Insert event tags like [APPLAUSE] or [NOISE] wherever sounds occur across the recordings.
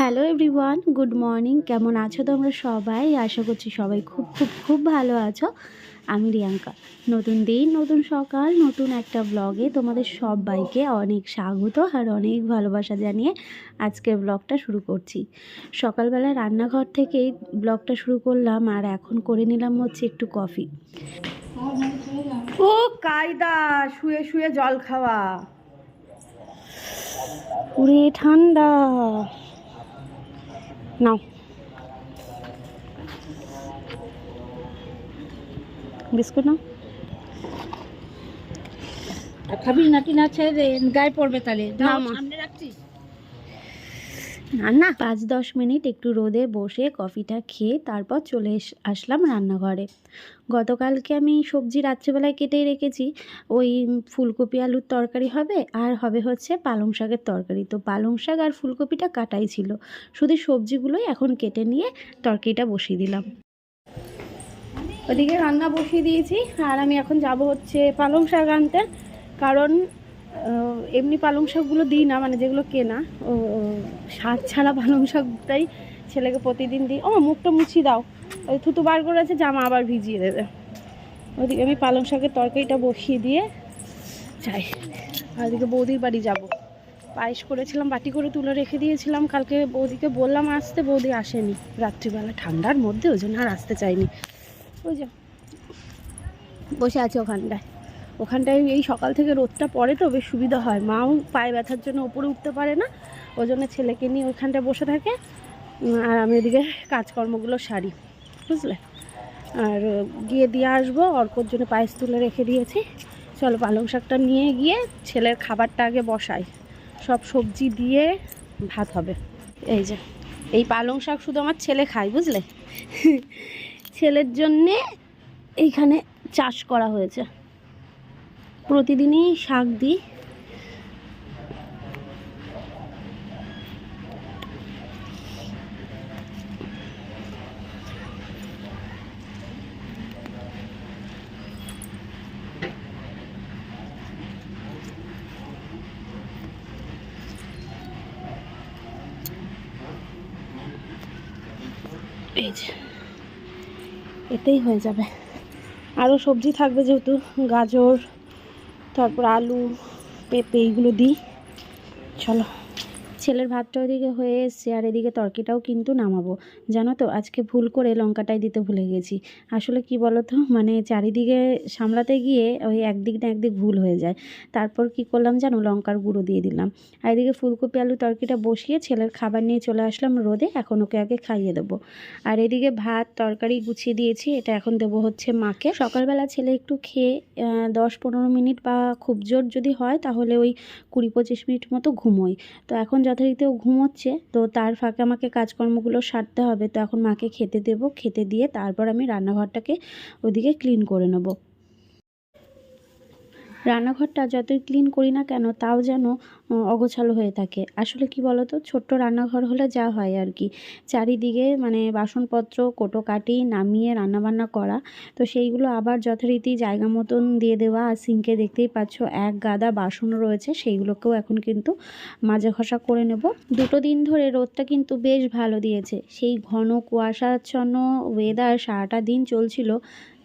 Hello everyone good morning কেমন আছো তোমরা সবাই? আশা করছি সবাই খুব খুব খুব ভালো আছো। আমি রিয়াঙ্কা। নতুন দিন, নতুন সকাল, নতুন একটা ব্লগে তোমাদের সবাইকে অনেক স্বাগত আর অনেক ভালোবাসা জানিয়ে আজকের ব্লগটা শুরু করছি। সকালবেলা রান্নাঘর থেকেই ব্লগটা শুরু করলাম আর এখন করে নিলাম হচ্ছে একটু কফি ও, কায়দা! শুয়ে শুয়ে জল খাওয়া। পুরে ঠান্ডা! নাও। বিস্কুট নাও। আর খাবি নাকি না ছেড়ে গায়ে পড়বে তাহলে। সামনে রাখছিস না পাঁচ দশ মিনিট একটু রোদে বসে কফিটা খেয়ে তারপর চলে আসলাম রান্নাঘরে। গতকালকে আমি সবজি রাত্রেবেলায় কেটে রেখেছি। ওই ফুলকপি আলুর তরকারি হবে আর হবে হচ্ছে পালং শাকের তরকারি। তো পালং শাক আর ফুলকপিটা কাটাই ছিল। শুধু সবজিগুলোই এখন কেটে নিয়ে তরকারিটা বসিয়ে দিলাম। ওদিকে রান্না বসিয়ে দিয়েছি। আর আমি এখন যাব হচ্ছে পালং শাক আনতে। কারণ এমনি পালং শাকগুলো দিই না মানে যেগুলো কেনা। ও শাক ছাড়া পালং শাকটাই ছেলেকে প্রতিদিন দিই। ও মুখটা মুছিয়ে দাও। ওই থুতু বার করেছে জামা আবার ভিজিয়ে দেবে। ওদিকে আমি পালং শাকের তরকারিটা বসিয়ে দিয়ে যাই। ওদিকে বৌদির বাড়ি যাব। পায়েস করেছিলাম, বাটি করে তুলে রেখে দিয়েছিলাম। কালকে বৌদিকে বললাম আসতে, বৌদি আসেনি। রাত্রিবেলা ঠান্ডার মধ্যে, ওই জন্য আর আসতে চাইনি। ওই যে, বসে আছে ওখানটায়। ওখানটায় এই সকাল থেকে রোদটা পড়ে তো, বেশ সুবিধা হয়। মাও পায়ে ব্যথার জন্য ওপরে উঠতে পারে না ওই জন্য ছেলেকে নিয়ে ওইখানটায় বসে থাকে। আর আমি এদিকে কাজকর্মগুলো সারি, বুঝলে? আর গিয়ে দিয়ে আসব, অর্কর জন্য পায়েস তুলে রেখে দিয়েছি। চলো পালং শাকটা নিয়ে গিয়ে ছেলের খাবারটা আগে বসাই। সব সবজি দিয়ে ভাত হবে। এই যে, এই পালং শাক শুধু আমার ছেলে খায়, বুঝলে? [LAUGHS] ছেলের জন্যে এইখানে চাষ করা হয়েছে। প্রতিদিনই শাক দিই। এতেই হয়ে যাবে। আরও সবজি থাকবে যেহেতু গাজর তারপর আলু পেঁপে এইগুলো দিই। চলো। ছেলের ভাতটা ওদিকে হয়ে এসছে আর এদিকে তরকিটাও কিন্তু নামাবো। জানো তো, আজকে ভুল করে লঙ্কাটাই দিতে ভুলে গেছি। আসলে কি বলো তো মানে চারিদিকে সামলাতে গিয়ে ওই একদিক না একদিক ভুল হয়ে যায়। তারপর কি করলাম জানো, লঙ্কার গুঁড়ো দিয়ে দিলাম। আর এদিকে ফুলকপি আলু তরকিটা বসিয়ে ছেলের খাবার নিয়ে চলে আসলাম রোদে, এখন ওকে আগে খাইয়ে দেবো। আর এদিকে ভাত, তরকারি গুছিয়ে দিয়েছি, এটা এখন দেবো হচ্ছে মাকে। সকালবেলা ছেলে একটু খেয়ে দশ পনেরো মিনিট বা খুব জোর যদি হয়, তাহলে ওই কুড়ি পঁচিশ মিনিট মতো ঘুমোই। তো এখন যথারীতি ও ঘুমোচ্ছে, তো তার ফাঁকে আমাকে কাজকর্মগুলো সারতে হবে। তো এখন মাকে খেতে দেবো, খেতে দিয়ে তারপর আমি রান্নাঘরটাকে ওদিকে ক্লিন করে নেব। রান্নাঘরটা যতই ক্লিন করি না কেন, তাও যেন অগোছালো হয়ে থাকে। আসলে কি বলতো, ছোট্ট রান্নাঘর হলে যা হয় আর কি। চারিদিকে মানে বাসনপত্র কোটোকাটি নামিয়ে রান্নাবান্না করা। তো সেইগুলো আবার যথারীতি জায়গা মতন দিয়ে দেওয়া আর সিঙ্কে দেখতেই পাচ্ছ, এক গাদা বাসনও রয়েছে। সেইগুলোকেও এখন কিন্তু মাজা ঘষা করে নেব। দুটো দিন ধরে রোদটা কিন্তু বেশ ভালো দিয়েছে। সেই ঘন কুয়াশাচ্ছন্ন ওয়েদার সারাটা দিন চলছিল।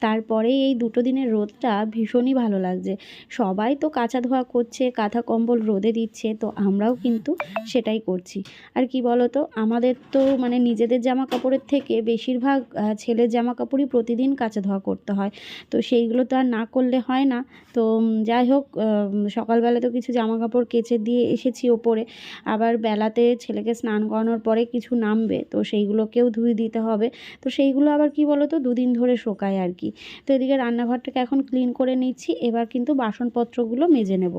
তারপরে এই দুটো দিনের রোদটা ভীষণই ভালো লাগছে। সবাই তো কাঁচা ধোয়া করছে, কাঁথা কম্বল রোদে দিচ্ছে, তো আমরাও কিন্তু সেটাই করছি। আর কি বলো তো আমাদের তো মানে নিজেদের জামা কাপড়ের থেকে বেশিরভাগ ছেলের জামা কাপড়ই প্রতিদিন কাঁচা ধোয়া করতে হয়। তো সেইগুলো তো আর না করলে হয় না। তো যাই হোক সকালবেলা তো কিছু জামা কাপড় কেচে দিয়ে এসেছি ওপরে। আবার বেলাতে ছেলেকে স্নান করানোর পরে কিছু নামবে, তো সেইগুলোকেও ধুয়ে দিতে হবে। তো সেইগুলো আবার কি বলো তো দুদিন ধরে শোকায় আর কি। তো এদিকে রান্নাঘরটাকে এখন ক্লিন করে নিচ্ছি, এবার কিন্তু বাসনপত্রগুলো মেজে নেব।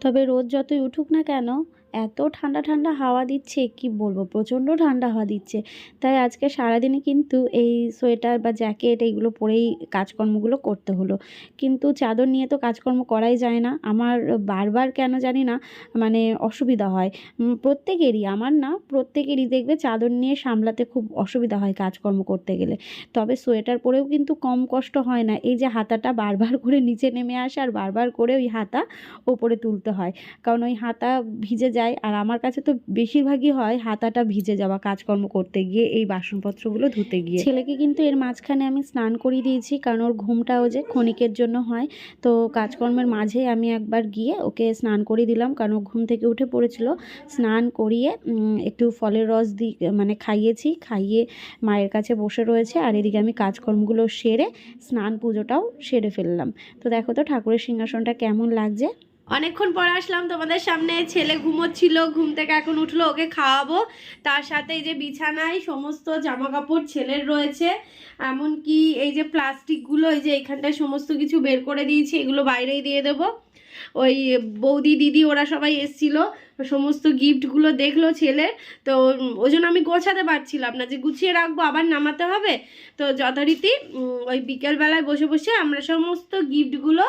তবে রোদ যতই উঠুক না কেন এত ঠান্ডা ঠান্ডা হাওয়া দিচ্ছে, কি বলব? প্রচণ্ড ঠান্ডা হাওয়া দিচ্ছে। তাই আজকে সারাদিনে কিন্তু এই সোয়েটার বা জ্যাকেট এইগুলো পরেই কাজকর্মগুলো করতে হলো। কিন্তু চাদর নিয়ে তো কাজকর্ম করাই যায় না। আমার বারবার কেন জানি না মানে অসুবিধা হয়। প্রত্যেকেরই, আমার না, প্রত্যেকেরই দেখবে চাদর নিয়ে সামলাতে খুব অসুবিধা হয় কাজকর্ম করতে গেলে। তবে সোয়েটার পরেও কিন্তু কম কষ্ট হয় না। এই যে হাতাটা বারবার করে নিচে নেমে আসে আর বারবার করে ওই হাতা ওপরে তুলতে হয়। কারণ ওই হাতা ভিজে যায়। আর আমার কাছে তো বেশিরভাগই হয় হাতাটা ভিজে যাওয়া কাজকর্ম করতে গিয়ে, এই বাসনপত্রগুলো ধুতে গিয়ে। ছেলেকে কিন্তু এর মাঝখানে আমি স্নান করিয়ে দিয়েছি, কারণ ওর ঘুমটাও যে ক্ষণিকের জন্য হয়। তো কাজকর্মের মাঝে আমি একবার গিয়ে ওকে স্নান করিয়ে দিলাম, কারণ ও ঘুম থেকে উঠে পড়েছিল। স্নান করিয়ে একটু ফলের রস দি মানে খাইয়েছি, খাইয়ে মায়ের কাছে বসে রয়েছে। আর এদিকে আমি কাজকর্মগুলো সেরে স্নান পুজোটাও সেরে ফেললাম। তো দেখো তো ঠাকুরের সিংহাসনটা কেমন লাগছে। অনেকক্ষণ পর আসলাম, তোমাদের সামনে ছেলে ঘুমোচ্ছিল, ঘুম থেকে এখন উঠল, ওকে খাওয়াবো। তার সাথে এই যে বিছানায় সমস্ত জামা কাপড় ছেলের রয়েছে, এমনকি এই যে প্লাস্টিকগুলো, এই যে এখানটায় সমস্ত কিছু বের করে দিয়েছি, এগুলো বাইরেই দিয়ে দেবো। ওই বৌদি, দিদি, ওরা সবাই এসছিল, সমস্ত গিফটগুলো দেখল ছেলের তো ওই জন্য আমি গোছাতে পারছিলাম না, যে গুছিয়ে রাখব, আবার নামাতে হবে। তো যথারীতি ওই বিকেলবেলায় বসে বসে আমরা সমস্ত গিফটগুলো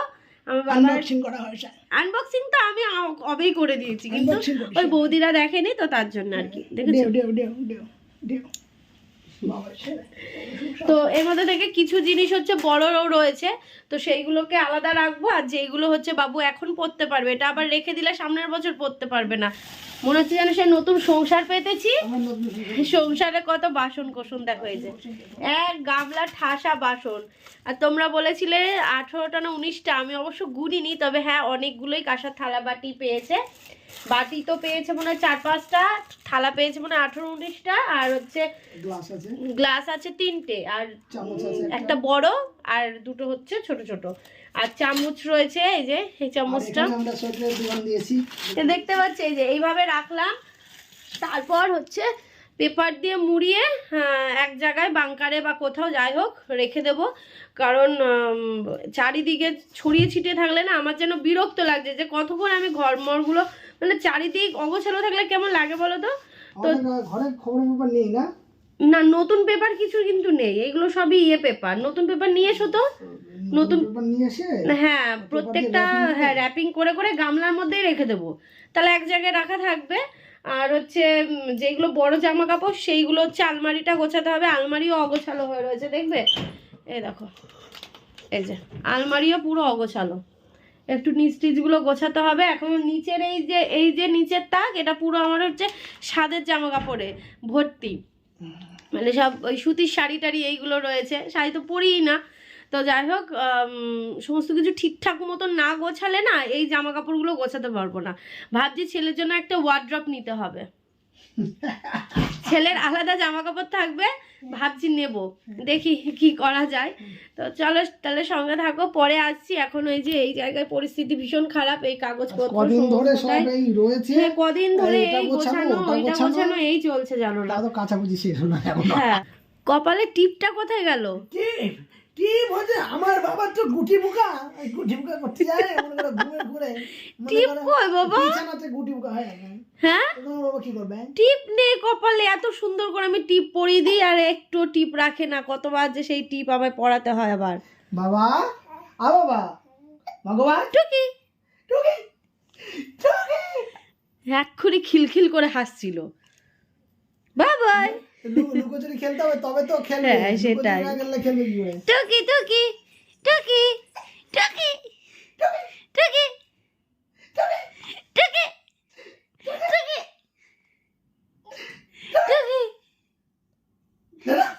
আমার বাবা আনবক্সিং করা হয়েছে আনবক্সিং তো আমি অবেই করে দিয়েছি কিন্তু ওই বৌদিরা দেখেনি তো তার জন্য আর কি দেখেছ? তো এর মধ্যে থেকে কিছু জিনিস হচ্ছে বড়ও রয়েছে। তো সেইগুলোকে আলাদা রাখব আর যেইগুলো হচ্ছে বাবু এখন পড়তে পারবে, এটা আবার রেখে দিলে সামনের বছর পড়তে পারবে না। মনে হচ্ছে যেন সে নতুন সংসার পেতেছি। সংসারে কত বাসন কোসন দেখো হয়েছে। এক গামলা ঠাসা বাসন। আর তোমরা বলেছিলে আঠেরোটা না উনিশটা, আমি অবশ্য গুনিনি, তবে হ্যাঁ অনেকগুলোই কাঁসার থালা বাটি পেয়েছে। বাটি তো পেয়েছে মনে হয় চার পাঁচটা থালা পেয়েছে মনে হয় আঠেরো উনিশটা আর হচ্ছে গ্লাস আছে। তিনটে আর একটা। বড় আর দুটো হচ্ছে ছোট ছোট। আর চামচ রয়েছে এই যে এই চামচটা। দেখতে পাচ্ছি এই যে এইভাবে রাখলাম। তারপর হচ্ছে পেপার দিয়ে মুড়িয়ে এক জায়গায় বাংকারে বা কোথাও যাই হোক রেখে দেব। কারণ চারিদিকে ছড়িয়ে ছিটিয়ে থাকলে না আমার যেন বিরক্ত লাগছে যে কতক্ষণ আমি ঘরমরগুলো মানে চারিদিক অগোছালো থাকলে কেমন লাগে বলো তো? খবরের নেই না? না নতুন পেপার কিছু কিন্তু নেই। এগুলো সবই ইয়ে পেপার নতুন পেপার নিয়ে এসো তো। নতুন- হ্যাঁ প্রত্যেকটা হ্যাঁ র্যাপিং করে করে গামলার মধ্যেই রেখে দেবো। তাহলে এক জায়গায় রাখা থাকবে। আর হচ্ছে যেগুলো বড় জামা কাপড় সেইগুলো হচ্ছে আলমারিটা গোছাতে হবে। আলমারিও অগোছালো হয়ে রয়েছে দেখবে? এই দেখো। এই যে আলমারিও পুরো অগোছালো। একটু নিচ টিচগুলো গোছাতে হবে। এখন নিচের এই যে এই যে নিচের তাক, এটা পুরো আমার হচ্ছে সাদের জামা কাপড়ে ভর্তি। মানে সব ওই সুতির শাড়ি টাড়ি এইগুলো রয়েছে। শাড়ি তো পরিই না। তো যাই হোক সমস্ত কিছু ঠিকঠাক মতো না গোছালে না এই জামা কাপড়গুলো গোছাতে পারব না। ভাবছি ছেলের জন্য একটা ওয়ার্ড্রপ নিতে হবে। [LAUGHS] ছেলের আলাদা জামা কাপড় থাকবে ভাবছি নেব। দেখি কি করা যায়। তো চলো তাহলে সঙ্গে থাকো পরে আসছি। এখন ওই যে এই জায়গায় পরিস্থিতি ভীষণ খারাপ এই কাগজপত্র কদিন ধরে সব এই রয়েছে। হ্যাঁ কদিন ধরে এটা এই গোছানো, ওইটা গোছানো। এই চলছে জানো না। তা শেষ না এখন। হ্যাঁ। কপালে টিপটা কোথায় গেল? টিপ টিপ হচ্ছে আমার বাবার তো গুটি গুটি করতে যায় মনে করে ঘুরে। ঘুরে টিপ কই বাবা? বিছানাতে গুটি হয় হ্যাঁ? টিপ নেই কপালে এত সুন্দর করে আমি টিপ পরিয়ে দিই আর একটু টিপ রাখে না কতবার যে সেই টিপ আমায় পড়াতে হয় আবার। বাবা? আ বাবা? ভগবান? টুকি। টুকি? টুকি? এক্ষুনি খিলখিল করে হাসছিল। বাবাই লুকোচুরি খেলতে হবে তবে তো খেলবে। হ্যাঁ, সেটাই। লুকোচুরি না খেললে খেলবে কি টুকি টুকি টুকি। টুকি। টুকি? টুকি টুকি টুকি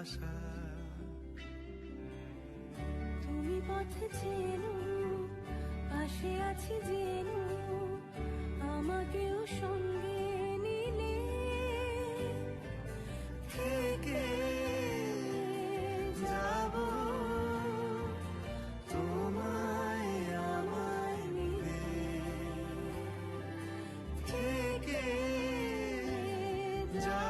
ভালোবাসা। তুমি পথে চেনো পাশে আছি জেনো আমাকেও সঙ্গে নিলে। থেকে যাব তোমায় আমায় মিলে থেকে যাব।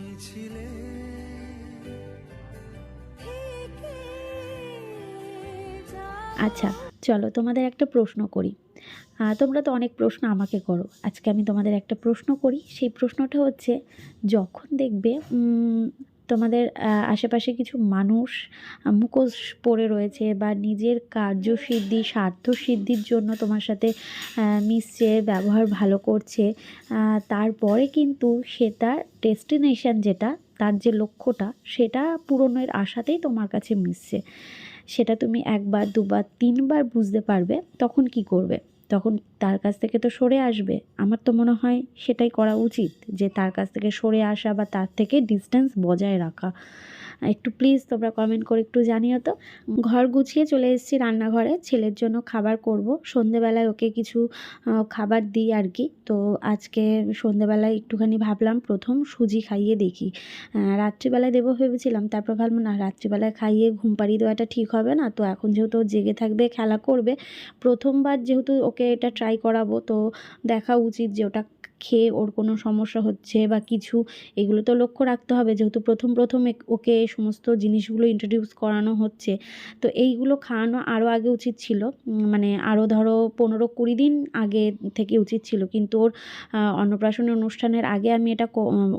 যা আচ্ছা চলো তোমাদের একটা প্রশ্ন করি। তোমরা তো অনেক প্রশ্ন আমাকে করো। আজকে আমি তোমাদের একটা প্রশ্ন করি। সেই প্রশ্নটা হচ্ছে, যখন দেখবে তোমাদের আশেপাশে কিছু মানুষ মুখোশ পড়ে রয়েছে বা নিজের কার্যসিদ্ধি স্বার্থ সিদ্ধির জন্য তোমার সাথে মিশছে, ব্যবহার ভালো করছে তারপরে কিন্তু সে তার ডেস্টিনেশন যেটা, তার যে লক্ষ্যটা, সেটা পূরণের আশাতেই তোমার কাছে মিশছে। সেটা তুমি একবার, দুবার, তিনবার বুঝতে পারবে, তখন কি করবে? তখন তার কাছ থেকে তো সরে আসবে। আমার তো মনে হয় সেটাই করা উচিত যে তার কাছ থেকে সরে আসা বা তার থেকে ডিস্টেন্স বজায় রাখা। একটু প্লিজ তোমরা কমেন্ট করে একটু জানিও তো। ঘর গুছিয়ে চলে এসেছি রান্নাঘরে, ছেলের জন্য খাবার করব। সন্ধেবেলায় ওকে কিছু খাবার দিই আর কি তো আজকে সন্ধেবেলায় একটুখানি ভাবলাম প্রথম সুজি খাইয়ে দেখি। রাত্রিবেলায় দেবো ভেবেছিলাম, তারপর ভাবলাম না, রাত্রিবেলায় খাইয়ে ঘুম পাড়িয়ে দেওয়াটা ঠিক হবে না। তো এখন যেহেতু জেগে থাকবে, খেলা করবে, প্রথমবার যেহেতু ওকে এটা ট্রাই করাবো, তো দেখা উচিত যে ওটা খেয়ে ওর কোনো সমস্যা হচ্ছে বা কিছু এগুলো তো লক্ষ্য রাখতে হবে যেহেতু প্রথম প্রথম ওকে সমস্ত জিনিসগুলো ইন্ট্রোডিউস করানো হচ্ছে। তো এইগুলো খাওয়ানো আরও আগে উচিত ছিল মানে আরও ধরো পনেরো কুড়ি দিন আগে থেকে উচিত ছিল। কিন্তু ওর আহ, অন্নপ্রাশনের অনুষ্ঠানের আগে আমি এটা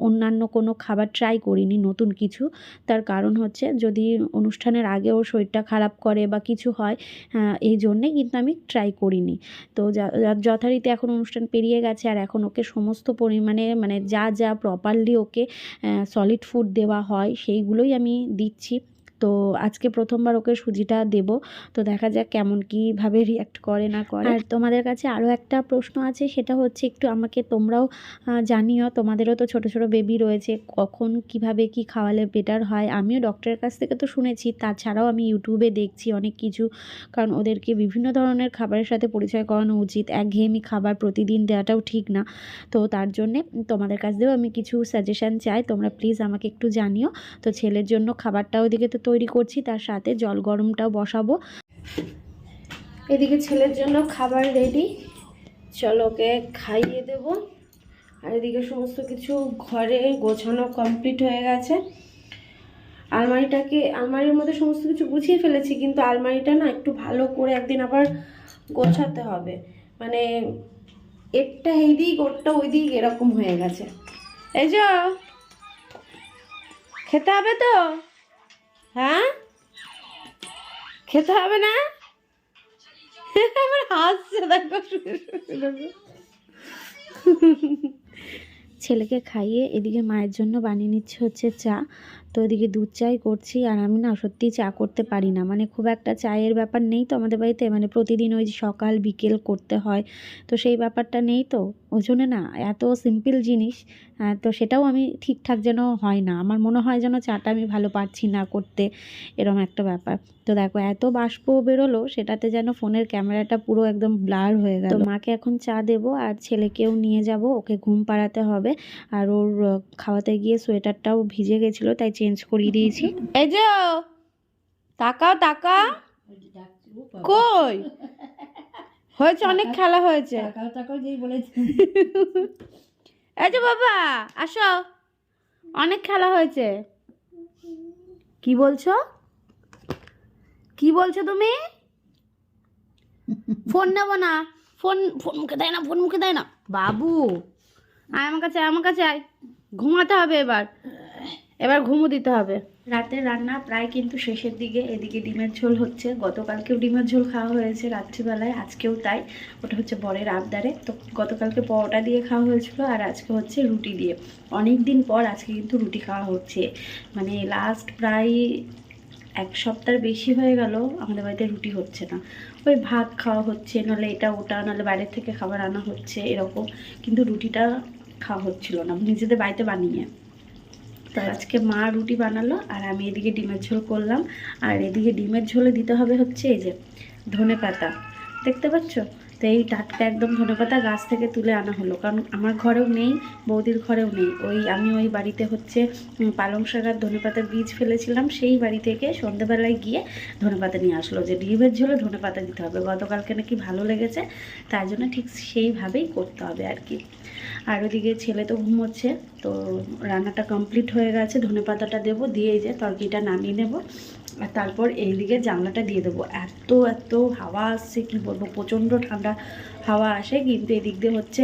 অন্যান্য কোনো খাবার ট্রাই করিনি নতুন কিছু। তার কারণ হচ্ছে যদি অনুষ্ঠানের আগে ওর শরীরটা খারাপ করে বা কিছু হয় এই জন্যে কিন্তু আমি ট্রাই করিনি। তো যথারীতি এখন অনুষ্ঠান পেরিয়ে গেছে আর এখন ওকে সমস্ত পরিমাণে মানে যা যা প্রপারলি ওকে সলিড ফুড দেওয়া হয় সেইগুলোই আমি দিচ্ছি। তো আজকে প্রথমবার ওকে সুজিটা দেব। তো দেখা যাক কেমন কীভাবে রিয়াক্ট করে না করে। আর তোমাদের কাছে আরও একটা প্রশ্ন আছে, সেটা হচ্ছে একটু আমাকে তোমরাও জানিও। তোমাদেরও তো ছোট ছোট বেবি রয়েছে, কখন কীভাবে কি খাওয়ালে বেটার হয়? আমিও ডক্টরের কাছ থেকে তো শুনেছি, তাছাড়াও আমি ইউটিউবে দেখছি অনেক কিছু। কারণ ওদেরকে বিভিন্ন ধরনের খাবারের সাথে পরিচয় করানো উচিত। একঘেয়েমি খাবার প্রতিদিন দেওয়াটাও ঠিক না। তো তার জন্যে তোমাদের কাছ দিয়েও আমি কিছু সাজেশান চাই। তোমরা প্লিজ আমাকে একটু জানিও। তো ছেলের জন্য খাবারটাও ওদিকে তো তৈরি করছি, তার সাথে জল গরমটাও বসাবো। এদিকে ছেলের জন্য খাবার রেডি চলো ওকে খাইয়ে দেব। আর এদিকে সমস্ত কিছু ঘরে গোছানো কমপ্লিট হয়ে গেছে। আলমারিটাকে, আলমারির মধ্যে সমস্ত কিছু গুছিয়ে ফেলেছি, কিন্তু আলমারিটা না একটু ভালো করে একদিন আবার গোছাতে হবে। মানে এরটা এই দিক, ওরটা ওই দিক এরকম হয়ে গেছে। এই যে, খেতে হবে তো? হ্যাঁ? খেতে হবে না? আমার হাসছে, দেখো। ছেলেকে খাইয়ে এদিকে মায়ের জন্য বানিয়ে নিচ্ছে হচ্ছে চা। তো এদিকে দুধ চাই করছি, আর আমি না সত্যি চা করতে পারি না। মানে খুব একটা চায়ের ব্যাপার নেই তো আমাদের বাড়িতে। মানে প্রতিদিন ওই সকাল, বিকেল করতে হয়। তো সেই ব্যাপারটা নেই তো। ওই জন্য না এত সিম্পল জিনিস তো সেটাও আমি ঠিকঠাক যেন হয় না। আমার মনে হয় যেন চাটা আমি ভালো পারছি না করতে এরকম একটা ব্যাপার। তো দেখো এত বাষ্প বেরোলো সেটাতে যেন ফোনের ক্যামেরাটা পুরো একদম ব্লার হয়ে গেল। মাকে এখন চা দেবো আর ছেলেকেও নিয়ে যাব ওকে ঘুম পাড়াতে হবে। আর ওর খাওয়াতে গিয়ে সোয়েটারটাও ভিজে গেছিল তাই চেঞ্জ করিয়ে দিয়েছি। এই যে তাকাও তাকা কই? [LAUGHS] হয়েছে অনেক খেলা হয়েছে। এই যে বাবা আসো। অনেক খেলা হয়েছে। কি বলছো? কি বলছো তুমি? ফোন নেব না। ফোন ফোন মুখে দেয় না ফোন মুখে দেয় না। বাবু আয় আমার কাছে আমার কাছে আয়। ঘুমাতে হবে এবার। এবার ঘুমো দিতে হবে। রাতের রান্না প্রায় কিন্তু শেষের দিকে, এদিকে ডিমের ঝোল হচ্ছে। গতকালকেও ডিমের ঝোল খাওয়া হয়েছে রাত্রিবেলায়, আজকেও তাই। ওটা হচ্ছে বরের আবদারে। তো গতকালকে পরোটা দিয়ে খাওয়া হয়েছিল আর আজকে হচ্ছে রুটি দিয়ে। অনেক দিন পর আজকে কিন্তু রুটি খাওয়া হচ্ছে। মানে লাস্ট প্রায় এক সপ্তাহ বেশি হয়ে গেল আমাদের বাড়িতে রুটি হচ্ছে না। ওই ভাত খাওয়া হচ্ছে, নাহলে এটা ওটা, নাহলে বাইরের থেকে খাবার আনা হচ্ছে, এরকম। কিন্তু রুটিটা খাওয়া হচ্ছিল না, নিজেদের বাড়িতে বানিয়ে। তো আজকে মা রুটি বানালো আর আমি এদিকে ডিমের ঝোল করলাম। আর এদিকে ডিমের ঝোলে দিতে হবে হচ্ছে এই যে ধনে পাতা দেখতে পাচ্ছ? তো এই টাটকা একদম ধনেপাতা গাছ থেকে তুলে আনা হলো। কারণ আমার ঘরেও নেই, বৌদির ঘরেও নেই। ওই আমি ওই বাড়িতে হচ্ছে পালং শাক আর ধনেপাতার বীজ ফেলেছিলাম, সেই বাড়ি থেকে সন্ধেবেলায় গিয়ে ধনেপাতা নিয়ে আসলো যে ডিমের ঝোলে ধনেপাতা দিতে হবে। গতকালকে নাকি ভালো লেগেছে, তাই জন্য ঠিক সেইভাবেই করতে হবে আর কি। আর ওদিকে ছেলে তো ঘুমোচ্ছে, তো রান্নাটা কমপ্লিট হয়ে গেছে, ধনেপাতাটা দেবো, দিয়ে যে তরকিটা নামিয়ে নেব। আর তারপর এইদিকে জানলাটা দিয়ে দেবো। এত এত হাওয়া আসছে, কি বলব, প্রচণ্ড ঠান্ডা হাওয়া আসে, কিন্তু এদিক দিয়ে হচ্ছে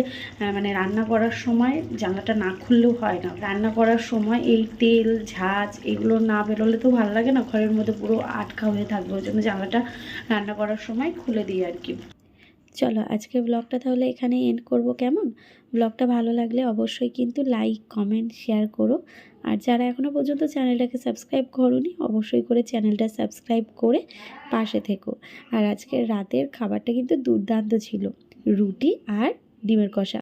মানে রান্না করার সময় জানলাটা না খুললেও হয় না। রান্না করার সময় এই তেল, ঝাঁজ এগুলো না বেরোলে তো ভালো লাগে না, ঘরের মধ্যে পুরো আটকা হয়ে থাকবে। ওই জন্য জানলাটা রান্না করার সময় খুলে দিই আর কি। চলো আজকে ব্লগটা তাহলে এখানে এন্ড করব কেমন? ব্লগটা ভালো লাগলে অবশ্যই কিন্তু লাইক কমেন্ট শেয়ার করো। আর যারা এখনও পর্যন্ত চ্যানেলটাকে সাবস্ক্রাইব করোনি, অবশ্যই করে চ্যানেলটা সাবস্ক্রাইব করে পাশে থেকো। আর আজকে রাতের খাবারটা কিন্তু দুর্দান্ত ছিল, রুটি আর ডিমের কষা।